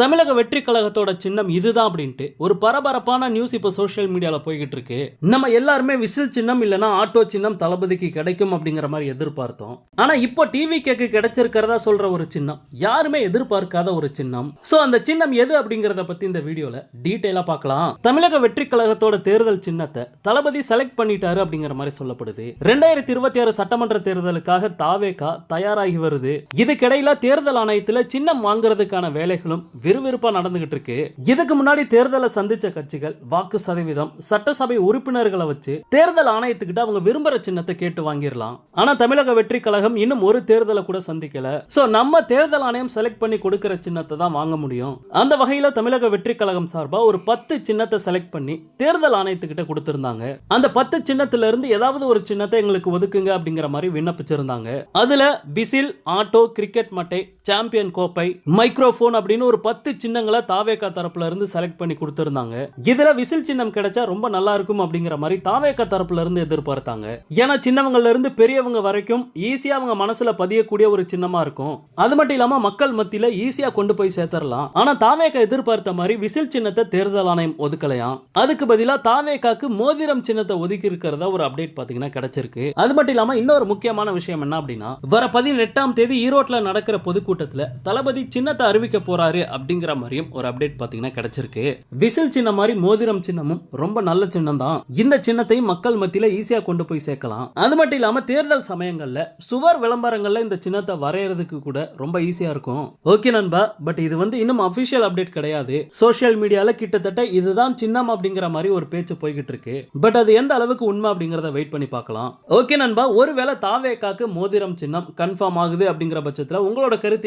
தமிழக வெற்றி கழகத்தோட சின்னம் இதுதான் அப்படின்ட்டு ஒரு பரபரப்பான நியூஸ் இப்போ சோஷியல் மீடியாவில் போய்கிட்டு இருக்கு. நம்ம எல்லாருமே விசில் சின்னம் இல்லைனா ஆட்டோ சின்னம் தளபதிக்கு கிடைக்கும் அப்படிங்கிற மாதிரி எதிர்பார்த்தோம். ஆனா இப்போ டிவி கேக்கு கிடைச்சிருக்கிறதா சொல்ற ஒரு சின்னம் யாருமே எதிர்பார்க்காத ஒரு சின்னம். சோ அந்த சின்னம் எது அப்படிங்கறத பத்தி இந்த வீடியோல டீட்டெயிலாக பார்க்கலாம். தமிழக வெற்றி கழகத்தோட தேர்தல் சின்னத்தை தளபதி செலக்ட் பண்ணிட்டாரு அப்படிங்கிற மாதிரி சொல்லப்படுது. ரெண்டாயிரத்தி இருபத்தி ஆறு சட்டமன்ற தேர்தலுக்காக தாவேகா தயாராகி வருது. இதுக்கிடையில தேர்தல் ஆணையத்துல சின்னம் வாங்குறதுக்கான வேலைகளும் விறுவிறுப்பாக நடந்துகிட்டு இருக்கு இதுக்கு முன்னாடி தேர்தலை சந்திச்ச கட்சிகள் வாக்கு சதவீதம் சட்டசபை உறுப்பினர்களை வச்சு தேர்தல் ஆணையத்துக்கிட்ட அவங்க விரும்புற சின்னத்தை கேட்டு வாங்கிடலாம் ஆனா தமிழக வெற்றி கழகம் இன்னும் ஒரு தேர்தலை கூட சந்திக்கல. சோ நம்ம தேர்தல் ஆணையம் செலக்ட் பண்ணி கொடுக்கிற சின்னத்தை தான் வாங்க முடியும். அந்த வகையில தமிழக வெற்றி கழகம் சார்பா ஒரு பத்து சின்னத்தை செலக்ட் பண்ணி தேர்தல் ஆணையத்துக்கிட்ட கொடுத்திருந்தாங்க. அந்த பத்து சின்னத்துல இருந்து ஏதாவது ஒரு சின்னத்தை எங்களுக்கு ஒதுக்குங்க அப்படிங்கிற மாதிரி விண்ணப்பிச்சிருந்தாங்க. அதுல விசில் ஆட்டோ கிரிக்கெட் மட்டை சாம்பியன் கோப்பை மைக்ரோஃபோன் அப்படின்னு ஒரு பத்து சின்னங்களை தாவேக்கா தரப்புல இருந்து செலக்ட் பண்ணி கொடுத்திருந்தாங்க. இதுல விசில் சின்னம் கிடைச்சா ரொம்ப நல்லா இருக்கும் அப்படிங்கிற மாதிரி தாவேக்கா தரப்புல இருந்து எதிர்பார்த்தாங்க. ஏன்னா சின்னவங்கள்ல இருந்து பெரியவங்க வரைக்கும் ஈஸியா அவங்க மனசுல பதியக்கூடிய ஒரு சின்னமா இருக்கும். அது மட்டும் இல்லாம மக்கள் மத்தியில ஈஸியா கொண்டு போய் சேர்த்தரலாம். ஆனா தாவேக்கா எதிர்பார்த்த மாதிரி விசில் சின்னத்தை தேர்தல் ஆணையம் ஒதுக்கலையாம். அதுக்கு பதிலா தாவேக்காக்கு மோதிரம் சின்னத்தை ஒதுக்கி இருக்கிறதா ஒரு அப்டேட் பாத்தீங்கன்னா கிடைச்சிருக்கு. அது மட்டும் இல்லாம இன்னொரு முக்கியமான விஷயம் என்ன அப்படின்னா வர பதினெட்டாம் தேதி ஈரோட்ல நடக்கிற கூட்டத்தில் தளபதி சின்னத்தை அறிவிக்க போறாரு அப்படிங்கிற மாதிரியும் ஒரு அப்டேட் பார்த்தீங்கன்னா கிடைச்சிருக்கு. விசில் சின்ன மாதிரி மோதிரம் சின்னமும் ரொம்ப நல்ல சின்னம் தான் இந்த சின்னத்தை மக்கள் மத்தியில் ஈஸியாக கொண்டு போய் சேர்க்கலாம். அது மட்டும் இல்லாமல் தேர்தல் சமயங்கள்ல சுவர் விளம்பரங்களில் இந்த சின்னத்தை வரையறதுக்கு கூட ரொம்ப ஈஸியா இருக்கும். ஓகே நண்பா பட் இது வந்து இன்னும் அபிஷியல் அப்டேட் கிடையாது. சோஷியல் மீடியால கிட்டத்தட்ட இதுதான் சின்னம் அப்படிங்கிற மாதிரி ஒரு பேச்சு போய்கிட்டு இருக்கு. பட் அது எந்த அளவுக்கு உண்மை அப்படிங்கறத வெயிட் பண்ணி பார்க்கலாம். ஓகே நண்பா ஒருவேளை தாவேக்காக்கு மோதிரம் சின்னம் கன்ஃபார்ம் ஆகுது அப்படிங்கிற பட்சத்தில் உங்களோட கருத்து